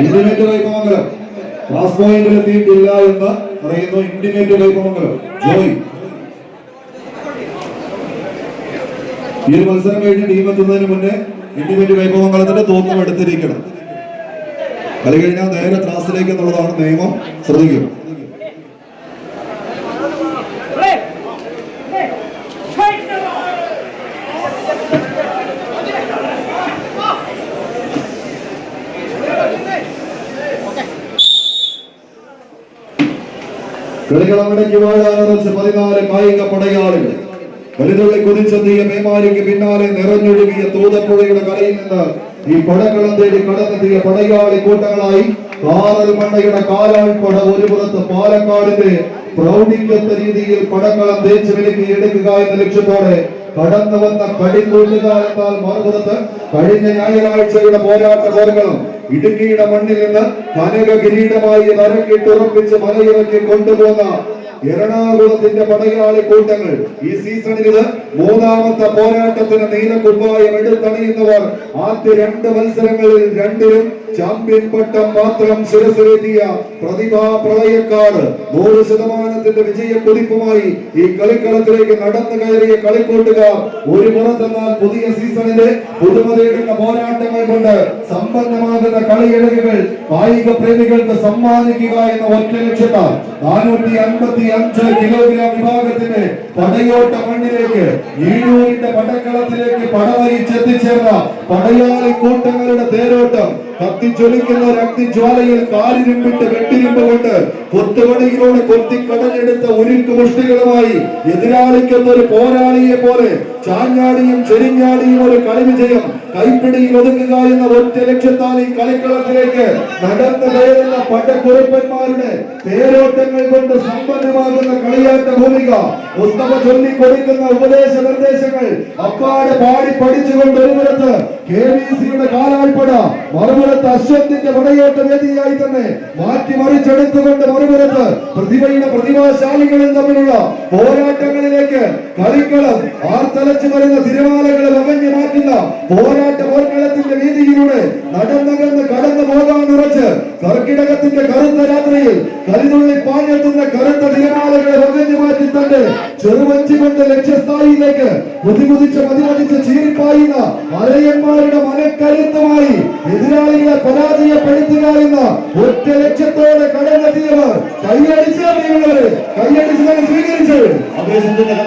Intimate Kaipamangalam. Class പോയിന്റിൽ എത്തിയിട്ടില്ല എന്ന് അറിയുന്നു ഇന്റിമേറ്റ് കൈപ്പമംഗലം. ജോയ് ഈ ഒരു മത്സരം കഴിഞ്ഞ് ടീം എത്തുന്നതിന് മുന്നേ ഇന്റിമേറ്റ് കൈപ്പമംഗലത്തിന്റെ തൂക്കം എടുത്തിരിക്കണം. കളി കഴിഞ്ഞാൽ നേരെ ക്ലാസ്സിലേക്ക് എന്നുള്ളതാണ് നിയമം. ശ്രദ്ധിക്കും കളികളമടക്കി വാഴാനറച്ച് പതിനാല് കായിക പടയാളികൾ വലുതുള്ളി കുതിച്ചെത്തിയ മേമാരിക്ക് പിന്നാലെ നിറഞ്ഞൊഴുകിയ തൂതപ്പുഴയുടെ കരയിൽ നിന്ന് ഈ പടകളം തേടി കടന്നെത്തിയ പടയാളി കൂട്ടങ്ങളായി കാറൽ മണ്ണയുടെ കാലാൾപ്പട ഒരു പുറത്ത് പാലക്കാടിന്റെ പ്രൗഢിക്കത്ത രീതിയിൽ പടക്കളം തേച്ച് വിലക്കി എടുക്കുക എന്ന ലക്ഷ്യത്തോടെ കടന്നു വന്ന കടിക്കൂട്ടുക എന്നാൽ മറുപുറത്ത് കഴിഞ്ഞ ഞായറാഴ്ചയുടെ പോരാട്ട പോരുകളും ഇടുക്കിയുടെ മണ്ണിൽ നിന്ന് കനക കിരീടമായി നരക്കിട്ടുറപ്പിച്ച് മലയിറക്കി കൊണ്ടുപോന്ന എറണാകുളത്തിന്റെ പടയാളി കൂട്ടങ്ങൾ ഈ സീസണിൽ മൂന്നാമത്തെ പോരാട്ടത്തിന് നീല കുപ്പായം എടുത്തണിയുന്നവർ ആദ്യ രണ്ട് മത്സരങ്ങളിൽ രണ്ടിലും ചാമ്പ്യൻ പട്ടം മാത്രം ശിരസിലേറ്റിയ പ്രതിഭാ പ്രളയക്കാർ നൂറ് ശതമാനത്തിന്റെ വിജയ കുതിപ്പുമായി ഈ കളിക്കളത്തിലേക്ക് നടന്നു കയറിയ കളിക്കൂട്ടുകാർ ഒരു പുറത്തെന്നാൽ പുതിയ സീസണിലെ പുതുമ തേടുന്ന പോരാട്ടങ്ങൾ കൊണ്ട് സമ്പന്നമാകുന്ന കളിയഴകുകൾ കായിക പ്രേമികൾക്ക് സമ്മാനിക്കുക എന്ന ഒറ്റ ലക്ഷ്യത്താൽ നാനൂറ്റി അൻപത്തി അഞ്ച് കിലോഗ്രാം വിഭാഗത്തിന്റെ പടയോട്ട മണ്ണിലേക്ക് ഈഴൂരിന്റെ പടക്കളത്തിലേക്ക് പടവരിച്ചെത്തിച്ചേർന്ന പടയാളി കൂട്ടങ്ങളുടെ തേരോട്ടം കത്തിച്ചൊലിക്കുന്ന അഗ്നിജ്വാലയിൽ കാലിരുമ്പിട്ട് വെട്ടിരുമ്പ് കൊണ്ട് കൊത്തുപണികളോട് കൊത്തി കടഞ്ഞെടുത്ത ഉരുക്ക് മുഷ്ടികളുമായി എതിരാളിക്കുന്ന ഒരു പോരാളിയെ പോലെ ചാഞ്ഞാടിയും ചെരിഞ്ഞാടിയും ഒരു കളി വിജയം. കൈപ്പിടിയിൽ ഒതുങ്ങുക എന്ന ഒറ്റ ലക്ഷ്യത്താൽ ഈ കളിക്കളത്തിലേക്ക് നടന്നു കയറുന്ന പടക്കുറുപ്പന്മാരുടെ പേരോട്ടങ്ങൾ കൊണ്ട് സമ്പന്നമാകുന്ന കളിയാട്ട ഭൂമിക. ഉസ്തവ ചൊല്ലി കൊടുക്കുന്ന ഉപദേശ നിർദ്ദേശങ്ങൾ അപ്പാടെ പാടി പഠിച്ചുകൊണ്ട് ഒരു പുറത്ത് കെ വി സിയുടെ കാലാൾപ്പട മറുപുറത്ത് അശ്വത്തിന്റെ പടയോട്ട വേദിയായി തന്നെ മാറ്റി മറിച്ചെടുത്തുകൊണ്ട് മറുപുറത്ത് പ്രതിഭയുടെ പ്രതിഭാശാലികളും തമ്മിലുള്ള പോരാട്ടങ്ങളിലേക്ക് കളിക്കളം ആർത്തലച്ചു വരുന്ന തിരമാലകളെ മാറ്റുന്ന പോരാട്ട പോർക്കളത്തിന്റെ വീതിയിലൂടെ നടന്നകന്ന് കടന്നു പോകാൻ ഉറച്ച് കർക്കിടകത്തിന്റെ കറുത്ത രാത്രിയിൽ കരുതുള്ളി പാഞ്ഞെത്തുന്ന കറുത്ത തിരമാലകളെ വകഞ്ഞു മാറ്റി തന്റെ ചെറുവഞ്ചി കൊണ്ട് ലക്ഷ്യസ്ഥായിലേക്ക് പുതിമുതിച്ച് മതിമതിച്ച് ചീരിപ്പായുന്ന അരയന്മാരുടെ മനക്കരുത്തുമായി എതിരാളികളെ പരാജയപ്പെടുത്തുക എന്ന ഒറ്റ ലക്ഷ്യത്തോടെ കടന്നെത്തിയവർ കൈയടിച്ച്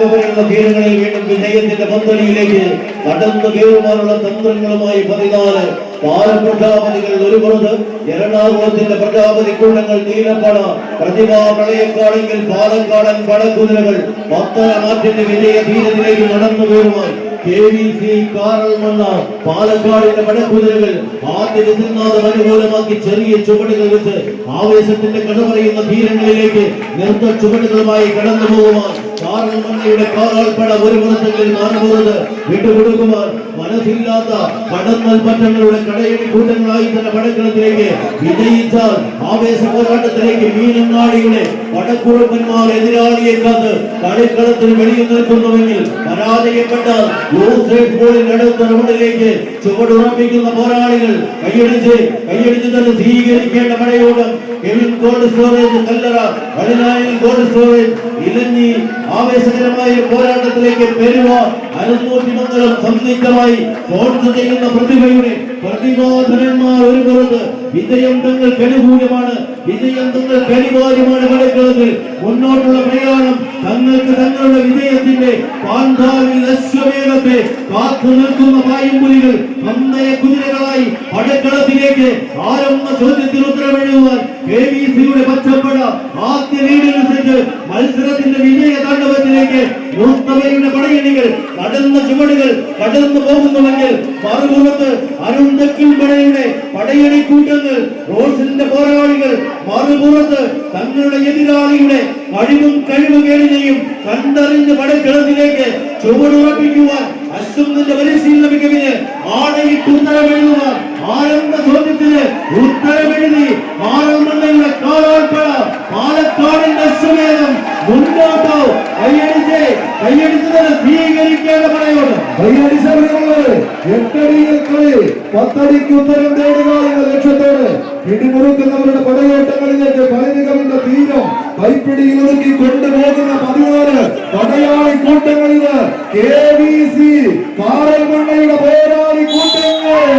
പറയുന്ന വീണ്ടും വിജയത്തിന്റെ പന്തലിയിലേക്ക് നടന്നു കയറുവാനുള്ള തന്ത്രങ്ങളുമായി പതിനാല് പാലപ്രജാപതികൾ ഒരു പുറത്ത് എറണാകുളത്തിന്റെ പ്രജാപതി കൂട്ടങ്ങൾ നീലപ്പട പ്രതിഭാ പ്രളയക്കാണെങ്കിൽ പാലക്കാടൻ പടക്കുതിരകൾ പത്തന മാറ്റിന്റെ വിജയ തീരത്തിലേക്ക് നടന്നു കയറുവാൻ K V C Karalmanna പാലക്കാടിന്റെ പടക്കുതിരകൾ ആദ്യ വിധിനാഥം അനുകൂലമാക്കി ചെറിയ ചുവടുകൾ വെച്ച് ആവേശത്തിന്റെ കഥ പറയുന്ന തീരങ്ങളിലേക്ക് നിർത്ത ചുവടുകളുമായി കടന്നു പോകുവാൻ കാറൽ മണ്ണയുടെ കാറാൾപ്പട ഒരു പുറത്തെങ്കിൽ മറുപുറത്ത് വിട്ടുകൊടുക്കുവാൻ മനസ്സില്ലാത്ത കടന്നൽ പറ്റങ്ങളുടെ കടയടി കൂട്ടങ്ങളായി തന്നെ പടക്കളത്തിലേക്ക് വിജയിച്ചാൽ ആവേശ പോരാട്ടത്തിലേക്ക് മീനങ്ങാടിയുടെ പടക്കുഴപ്പന്മാർ എതിരാളിയെ കാത്ത് കളിക്കളത്തിന് വെളിയിൽ നിൽക്കുന്നുവെങ്കിൽ പരാജയപ്പെട്ട അടുത്ത റൗണ്ടിലേക്ക് ചുവടുറപ്പിക്കുന്ന പോരാളികൾ കൈയടിച്ച് കൈയടിച്ച് തന്നെ സ്വീകരിക്കേണ്ട പടയോട് കല്ലറ ഇലഞ്ഞി ആവേശകരമായ പോരാട്ടത്തിലേക്ക് പെരുവ അറുന്നൂറ്റി മംഗലം സംയുക്തമായി സ്പോൺസർ ചെയ്യുന്ന പ്രതിഭയുടെ പ്രതിഭാധനന്മാർ ഒരു പുറത്ത്. വിജയം തങ്ങൾക്ക് അനുകൂലമാണ് വിജയം തങ്ങൾക്ക് അനിവാര്യമാണ് കളിക്കളത്തിൽ മുന്നോട്ടുള്ള പ്രയാണം തങ്ങൾക്ക് തങ്ങളുടെ വിജയത്തിന്റെ പാന്താവിൽ അശ്വമേധത്തെ കാത്തു നിൽക്കുന്ന പായമ്പുലികൾ പന്തയ കുതിരകളായി അടുക്കളത്തിലേക്ക് ആരംഭ ചോദ്യത്തിന് ഉത്തരമെഴുതുവാൻ കെ വി സിയുടെ പച്ചപ്പട ആദ്യ ലീഡിനനുസരിച്ച് മത്സരത്തിന്റെ വിജയ താണ്ഡവത്തിലേക്ക് മുസ്തഫയുടെ പടയണികൾ കടന്ന ചുവടുകൾ കടന്നു പോകുന്നുവെങ്കിൽ മറുപുറത്ത് അരുന്തക്കിൽ പടയുടെ പടയണി കൂട്ടങ്ങൾ റോസിന്റെ പോരാളികൾ മറുപുറത്ത് തങ്ങളുടെ എതിരാളിയുടെ കഴിവും കഴിവുകേടിനെയും കണ്ടറിഞ്ഞ് പടക്കിളത്തിലേക്ക് ചുവടുറപ്പിക്കുവാൻ അശ്വത്തിന്റെ പരിശീലന എട്ടടിയിൽ കളി പത്തടിക്ക് ഉത്തരം തേടുക എന്ന ലക്ഷ്യത്തോടെ പിടിമുറുക്കുന്നവരുടെ പടയോട്ടങ്ങളിലേക്ക് പലനികവിന്റെ തീരം കൈപ്പിടിയിൽ ഒതുക്കി കൊണ്ടുപോകുന്ന പതിനാല് പടയാളി കൂട്ടങ്ങളിൽ കെ വി സി പാറമണ്ണയുടെ പോരാളി കൂട്ടങ്ങൾ.